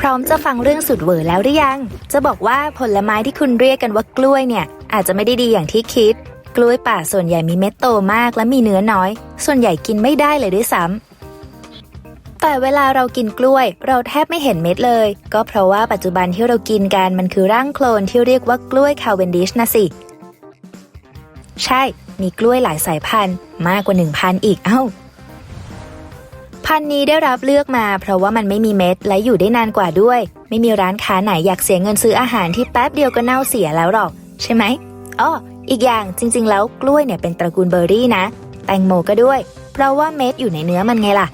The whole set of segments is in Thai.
พร้อมจะฟังเรื่องสุดเหวอแล้วหรือยัง จะบอกว่าผลไม้ที่คุณเรียกกันว่ากล้วยเนี่ย อาจจะไม่ได้ดีอย่างที่คิด กล้วยป่าส่วนใหญ่มีเม็ดโตมากและมีเนื้อน้อย ส่วนใหญ่กินไม่ได้เลยด้วยซ้ำแต่เวลาเรากินกล้วย เราแทบไม่เห็นเม็ดเลย ก็เพราะว่าปัจจุบันที่เรากินกันมันคือร่างโคลนที่เรียกว่ากล้วยคาเวนดิชนะสิ ใช่ มีกล้วยหลายสายพันธุ์ มากกว่าหนึ่งพันอีก เอ้า พันธุ์นี้ได้รับเลือกมา เพราะว่ามันไม่มีเม็ดและอยู่ได้นานกว่าด้วย ไม่มีร้านค้าไหนอยากเสียเงินซื้ออาหารที่แป๊บเดียวก็เน่าเสียแล้วหรอก ใช่ไหมอ้ออีกอย่างจริง ๆ แล้วกล้วยเนี่ยเป็นตระกูลเบอร์รี่นะ แตงโมก็ด้วย เพราะว่าเม็ดอยู่ในเนื้อมันไงล่ะ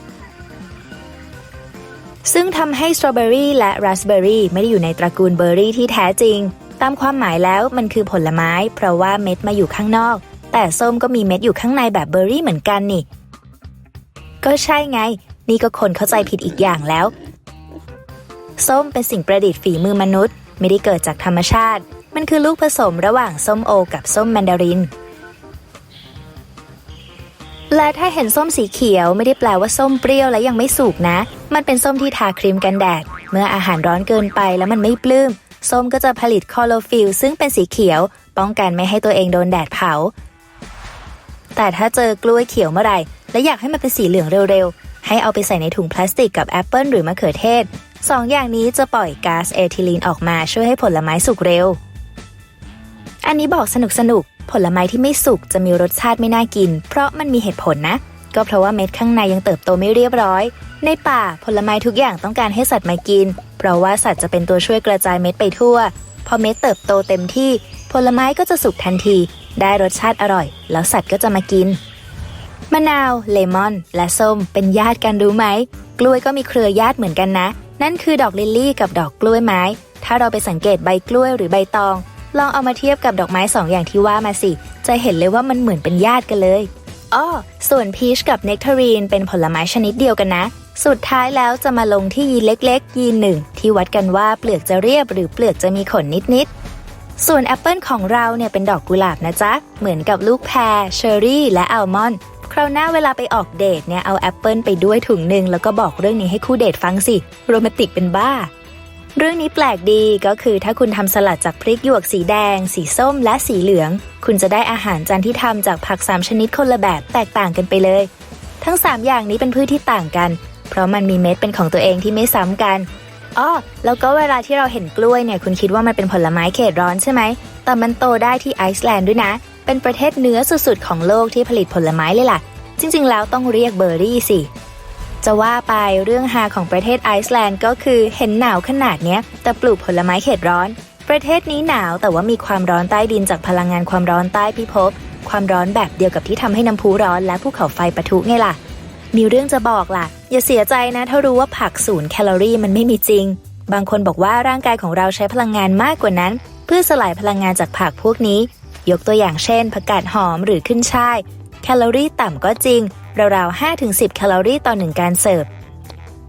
ซึ่งทำให้สตรอเบอรี่และราสเบอรี่ไม่ได้อยู่ในตระกูลเบอร์รี่ที่แท้จริง ตามความหมายแล้วมันคือผลไม้ เพราะว่าเม็ดมาอยู่ข้างนอก แต่ส้มก็มีเม็ดอยู่ข้างในแบบเบอร์รี่เหมือนกันนี่ ก็ใช่ไง นี่ก็คนเข้าใจผิดอีกอย่างแล้ว ส้มเป็นสิ่งประดิษฐ์ฝีมือมนุษย์ ไม่ได้เกิดจากธรรมชาติ มันคือลูกผสมระหว่างส้มโอ กับส้มแมนดาริน และถ้าเห็นส้มสีเขียวไม่ได้แปลว่าส้มเปรี้ยวและยังไม่สุกนะ มันเป็นส้มที่ทาครีมกันแดด เมื่ออาหารร้อนเกินไปแล้วมันไม่ปลื้ม ส้มก็จะผลิตคลอโรฟิลซึ่งเป็นสีเขียว ป้องกันไม่ให้ตัวเองโดนแดดเผา แต่ถ้าเจอกล้วยเขียวเมื่อไหร่ และอยากให้มันเป็นสีเหลืองเร็วๆ ให้เอาไปใส่ในถุงพลาสติกกับแอปเปิลหรือมะเขือเทศสองอย่างนี้จะปล่อยก๊าซเอทิลีนออกมาช่วยให้ผลไม้สุกเร็ว อันนี้บอกสนุกสนุกๆผลไม้ที่ไม่สุกจะมีรสชาติไม่น่ากิน เพราะมันมีเหตุผลนะ ก็เพราะว่าเม็ดข้างในยังเติบโตไม่เรียบร้อย ในป่าผลไม้ทุกอย่างต้องการให้สัตว์มากิน เพราะว่าสัตว์จะเป็นตัวช่วยกระจายเม็ดไปทั่ว พอเม็ดเติบโตเต็มที่ ผลไม้ก็จะสุกทันที ได้รสชาติอร่อย แล้วสัตว์ก็จะมากิน มะนาว เลมอน และส้ม เป็นญาติกันรู้ไหม กล้วยก็มีเครือญาติเหมือนกันนะ นั่นคือดอกลิลลี่กับดอกกล้วยไม้ ถ้าเราไปสังเกตใบกล้วยหรือใบตอง ลองเอามาเทียบกับดอกไม้สองอย่างที่ว่ามาสิ จะเห็นเลยว่ามันเหมือนเป็นญาติกันเลยอ้อส่วนพีชกับเนกทารีนเป็นผลไม้ชนิดเดียวกันนะ สุดท้ายแล้วจะมาลงที่ยีนเล็กๆ ยีนหนึ่งที่วัดกันว่าเปลือกจะเรียบหรือเปลือกจะมีขนนิดๆส่วนแอปเปิลของเราเนี่ยเป็นดอกกุหลาบนะจ๊ะ เหมือนกับลูกแพรเชอร์รี่ และอัลมอนด์ คราวหน้าเวลาไปออกเดทเนี่ยเอาแอปเปิลไปด้วยถุงหนึ่งแล้วก็บอกเรื่องนี้ให้คู่เดทฟังสิ โรแมนติกเป็นบ้า เรื่องนี้แปลกดีก็คือถ้าคุณทำสลัดจากพริกหยวกสีแดง สีส้มและสีเหลือง คุณจะได้อาหารจานที่ทำจากผักสามชนิดคนละแบบแตกต่างกันไปเลย ทั้ง 3 อย่างนี้เป็นพืชที่ต่างกัน เพราะมันมีเม็ดเป็นของตัวเองที่ไม่ซ้ำกันอ้อแล้วก็เวลาที่เราเห็นกล้วยเนี่ยคุณคิดว่ามันเป็นผลไม้เขตร้อนใช่ไหมแต่มันโตได้ที่ไอซ์แลนด์ด้วยนะ เป็นประเทศเนื้อสุดๆของโลกที่ผลิตผลไม้เลยล่ะ จริงๆ แล้วต้องเรียกเบอร์รี่สิ จะว่าไปเรื่องฮาของประเทศไอซ์แลนด์ก็คือเห็นหนาวขนาดเนี้ย แต่ปลูกผลไม้เขตร้อน ประเทศนี้หนาวแต่ว่ามีความร้อนใต้ดินจากพลังงานความร้อนใต้พิภพ ความร้อนแบบเดียวกับที่ทำให้น้ำพุร้อนและภูเขาไฟปะทุไงล่ะ มีเรื่องจะบอกล่ะ อย่าเสียใจนะถ้ารู้ว่าผักศูนย์แคลอรี่มันไม่มีจริง บางคนบอกว่าร่างกายของเราใช้พลังงานมากกว่านั้น เพื่อสลายพลังงานจากผักพวกนี้ ยกตัวอย่างเช่นผักกาดหอมหรือขึ้นช่าย แคลอรี่ต่ำก็จริง ราวๆ 5-10 แคลอรี่ต่อหนึ่งการเสิร์ฟ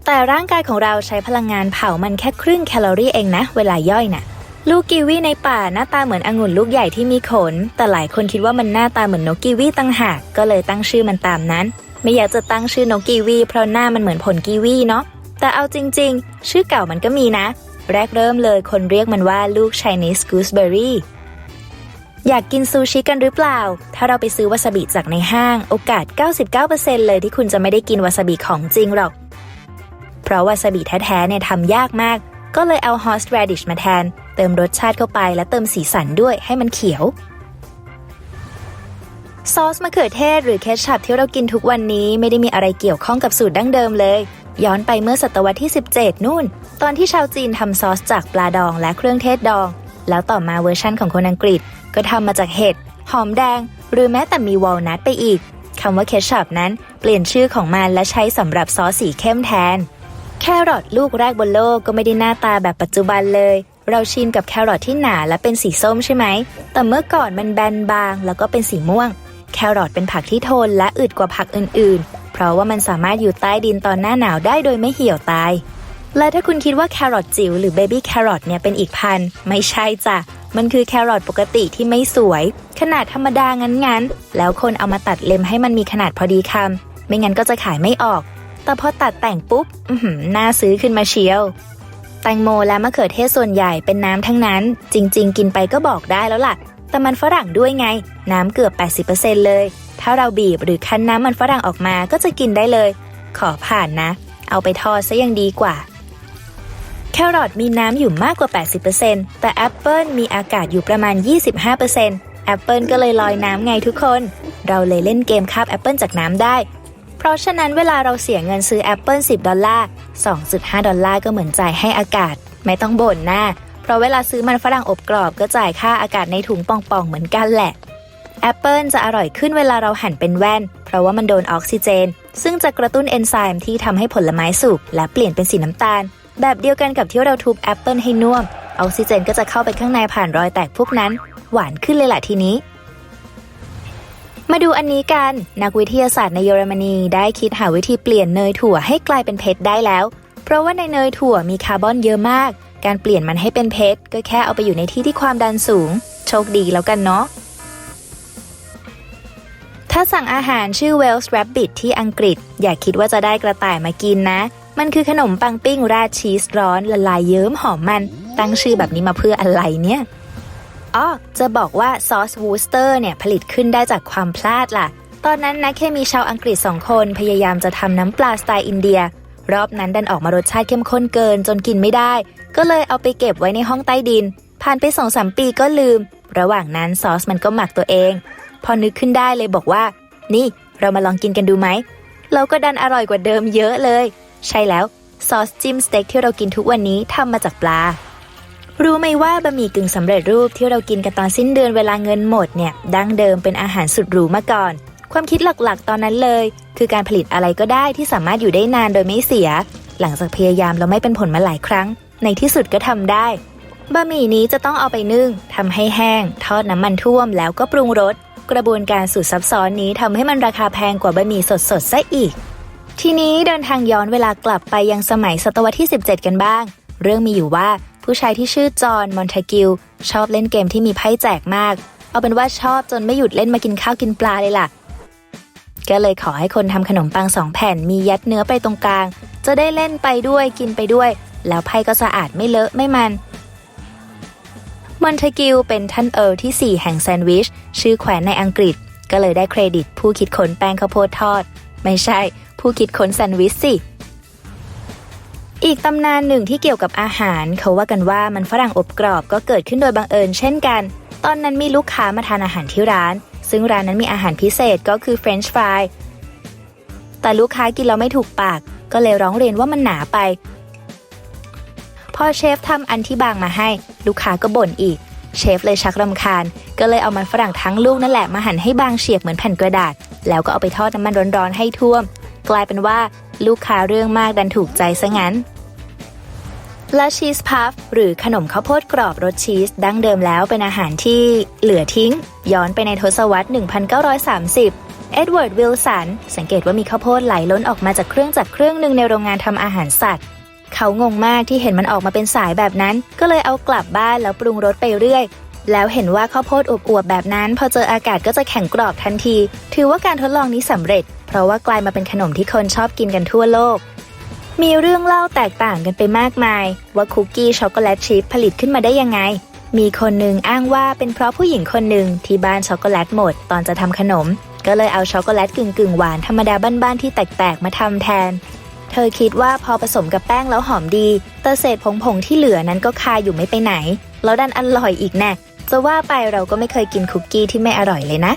แต่ร่างกายของเราใช้พลังงานเผามันแค่ครึ่งแคลอรี่เองนะ เวลาย่อยน่ะ ลูกกีวีในป่าหน้าตาเหมือนองุ่นลูกใหญ่ที่มีขน แต่หลายคนคิดว่ามันหน้าตาเหมือนนกกีวีตั้งหาก ก็เลยตั้งชื่อมันตามนั้น ไม่อยากจะตั้งชื่อนกกีวีเพราะหน้ามันเหมือนผลกีวีเนาะ แต่เอาจริง ๆ ชื่อเก่ามันก็มีนะ แรกเริ่มเลยคนเรียกมันว่าลูก Chinese gooseberry อยากกินซูชิกันหรือเปล่า ถ้าเราไปซื้อวาซาบิจากในห้าง โอกาส 99%เลยที่คุณจะไม่ได้กินวาซาบิของจริงหรอก เพราะวาซาบิแท้ๆเนี่ยทำยากมาก ก็เลยเอา horse radish มาแทน เติมรสชาติเข้าไปและเติมสีสันด้วยให้มันเขียว ซอสมะเขือเทศหรือเคชัพที่เรากินทุกวันนี้ไม่ได้มีอะไรเกี่ยวข้องกับสูตรดั้งเดิมเลย ย้อนไปเมื่อศตวรรษที่ 17 นู่น ตอนที่ชาวจีนทำซอสจากปลาดองและเครื่องเทศดอง แล้วต่อมาเวอร์ชั่นของคนอังกฤษ ก็ทำมาจากเห็ด หอมแดง หรือแม้แต่มีวอลนัทไปอีกคำว่าเคชัพนั้นเปลี่ยนชื่อของมันและใช้สำหรับซอสสีเข้มแทน แครอทลูกแรกบนโลกก็ไม่ได้หน้าตาแบบปัจจุบันเลย เราชินกับแครอทที่หนาและเป็นสีส้มใช่ไหม แต่เมื่อก่อนมันแบนบางแล้วก็เป็นสีม่วง แครอทเป็นผักที่ทนและอึดกว่าผักอื่นๆ เพราะว่ามันสามารถอยู่ใต้ดินตอนหน้าหนาวได้โดยไม่เหี่ยวตายและถ้าคุณคิดว่าแครอทจิ๋วหรือเบบี้แครอทเนี่ยเป็นอีกพันธุ์ไม่ใช่จ้ะ มันคือแครอทปกติที่ไม่สวย ขนาดธรรมดางั้นๆ แล้วคนเอามาตัดเล็มให้มันมีขนาดพอดีคำไม่งั้นก็จะขายไม่ออก แต่พอตัดแต่งปุ๊บอืหน่าซื้อขึ้นมาเชียว แตงโมและมะเขือเทศส่วนใหญ่เป็นน้ำทั้งนั้น จริง ๆ กินไปก็บอกได้แล้วล่ะ แต่มันฝรั่งด้วยไง น้ำเกือบ 80%เลย ถ้าเราบีบหรือคั้นน้ำมันฝรั่งออกมาก็จะกินได้เลย ขอผ่านนะ เอาไปทอดซะยังดีกว่า แครอทมีน้ำอยู่มากกว่า 80%แต่แอปเปิลมีอากาศอยู่ประมาณ 25%แอปเปิลก็เลยลอยน้ำไงทุกคน เราเลยเล่นเกมคาบแอปเปิลจากน้ำได้ เพราะฉะนั้นเวลาเราเสียเงินซื้อแอปเปิล10 ดอลลาร์ 2.5 ดอลลาร์ก็เหมือนจ่ายให้อากาศ ไม่ต้องบ่นนะเพราะเวลาซื้อมันฝรั่งอบกรอบก็จ่ายค่าอากาศในถุงป่องๆเหมือนกันแหละแอปเปิลจะอร่อยขึ้นเวลาเราหั่นเป็นแว่น เพราะว่ามันโดนออกซิเจน ซึ่งจะกระตุ้นเอนไซม์ที่ทำให้ผลไม้สุกและเปลี่ยนเป็นสีน้ำตาล แบบเดียวกันกับที่เราทุบแอปเปิลให้น่วม ออกซิเจนก็จะเข้าไปข้างในผ่านรอยแตกพวกนั้น หวานขึ้นเลยล่ะทีนี้ มาดูอันนี้กัน นักวิทยาศาสตร์ในเยอรมนีได้คิดหาวิธีเปลี่ยนเนยถั่วให้กลายเป็นเพชรได้แล้ว เพราะว่าในเนยถั่วมีคาร์บอนเยอะมาก การเปลี่ยนมันให้เป็นเพชรก็แค่เอาไปอยู่ในที่ที่ความดันสูง โชคดีแล้วกันเนาะถ้าสั่งอาหารชื่อ Welsh Rabbit ที่อังกฤษ อย่าคิดว่าจะได้กระต่ายมากินนะ มันคือขนมปังปิ้งราดชีสร้อนละลายเยิ้มหอมมัน ตั้งชื่อแบบนี้มาเพื่ออะไรเนี่ยอ้อจะบอกว่าซอสวูสเตอร์เนี่ยผลิตขึ้นได้จากความพลาดล่ะ ตอนนั้นนักเคมีชาวอังกฤษสองคนพยายามจะทำน้ำปลาสไตล์อินเดีย รอบนั้นดันออกมารสชาติเข้มข้นเกินจนกินไม่ได้ ก็เลยเอาไปเก็บไว้ในห้องใต้ดิน ผ่านไปสองสามปีก็ลืม ระหว่างนั้นซอสมันก็หมักตัวเอง พอนึกขึ้นได้เลยบอกว่า นี่เรามาลองกินกันดูไหมเราก็ดันอร่อยกว่าเดิมเยอะเลย ใช่แล้ว ซอสจิ้มสเต็กที่เรากินทุกวันนี้ทำมาจากปลา รู้ไหมว่าบะหมี่กึ่งสำเร็จรูปที่เรากินกันตอนสิ้นเดือนเวลาเงินหมดเนี่ย ดั้งเดิมเป็นอาหารสุดหรูมาก่อน ความคิดหลักๆ ตอนนั้นเลย คือการผลิตอะไรก็ได้ที่สามารถอยู่ได้นานโดยไม่เสีย หลังจากพยายามแล้วไม่เป็นผลมาหลายครั้ง ในที่สุดก็ทำได้บะหมี่นี้จะต้องเอาไปนึ่งทำให้แห้ง ทอดน้ำมันท่วมแล้วก็ปรุงรสกระบวนการสุดซับซ้อนนี้ทำให้มันราคาแพงกว่าบะหมี่สดๆซะอีก ทีนี้เดินทางย้อนเวลากลับไปยังสมัยศตวรรษที่ 17 กันบ้าง เรื่องมีอยู่ว่าผู้ชายที่ชื่อจอห์นมอนทากิลชอบเล่นเกมที่มีไพ่แจกมาก เอาเป็นว่าชอบจนไม่หยุดเล่นมากินข้าวกินปลาเลยล่ะ ก็เลยขอให้คนทำขนมปังสองแผ่นมียัดเนื้อไปตรงกลาง จะได้เล่นไปด้วยกินไปด้วย แล้วไพ่ก็สะอาดไม่เลอะไม่มันมอนเทกิลเป็นท่านเอิร์ลที่ 4 แห่งแซนด์วิช ชื่อแขวนในอังกฤษ ก็เลยได้เครดิตผู้คิดค้นแป้งข้าวโพดทอด ไม่ใช่ ผู้คิดค้นแซนด์วิชสิ อีกตำนานหนึ่งที่เกี่ยวกับอาหาร เขาว่ากันว่ามันฝรั่งอบกรอบก็เกิดขึ้นโดยบังเอิญเช่นกัน ตอนนั้นมีลูกค้ามาทานอาหารที่ร้าน ซึ่งร้านนั้นมีอาหารพิเศษก็คือเฟรนช์ฟรายแต่ลูกค้ากินแล้วไม่ถูกปาก ก็เลยร้องเรียนว่ามันหนาไป พอเชฟทำอันที่บางมาให้ ลูกค้าก็บ่นอีก เชฟเลยชักรำคาญ ก็เลยเอามันฝรั่งทั้งลูกนั่นแหละมาหั่นให้บางเฉียบเหมือนแผ่นกระดาษ แล้วก็เอาไปทอดน้ำมันร้อนๆให้ท่วม กลายเป็นว่าลูกค้าเรื่องมากดันถูกใจซะงั้น และชีสพัฟหรือขนมข้าวโพดกรอบรสชีสดั้งเดิมแล้วเป็นอาหารที่เหลือทิ้ง ย้อนไปในทศวรรษ 1930 เอ็ดเวิร์ด วิลสัน สังเกตว่ามีข้าวโพดไหลล้นออกมาจากเครื่องจักรเครื่องหนึ่งในโรงงานทำอาหารสัตว์เขางงมากที่เห็นมันออกมาเป็นสายแบบนั้น ก็เลยเอากลับบ้านแล้วปรุงรสไปเรื่อย แล้วเห็นว่าข้าวโพดอบอวบแบบนั้น พอเจออากาศก็จะแข็งกรอบทันที ถือว่าการทดลองนี้สำเร็จ ราะว่ากลายมาเป็นขนมที่คนชอบกินกันทั่วโลก มีเรื่องเล่าแตกต่างกันไปมากมาย ว่าคุกกี้ช็อกโกแลตชิพผลิตขึ้นมาได้ยังไง มีคนหนึ่งอ้างว่าเป็นเพราะผู้หญิงคนหนึ่งที่บ้านช็อกโกแลตหมดตอนจะทำขนม ก็เลยเอาช็อกโกแลตกึ่งกึ่งหวานธรรมดาบ้านๆที่แตกๆมาทำแทน เธอคิดว่าพอผสมกับแป้งแล้วหอมดีแต่เศษผงๆที่เหลือนั้นก็คาอยู่ไม่ไปไหน แล้วดันอร่อยอีกแน่จะว่าไปเราก็ไม่เคยกินคุกกี้ที่ไม่อร่อยเลยนะ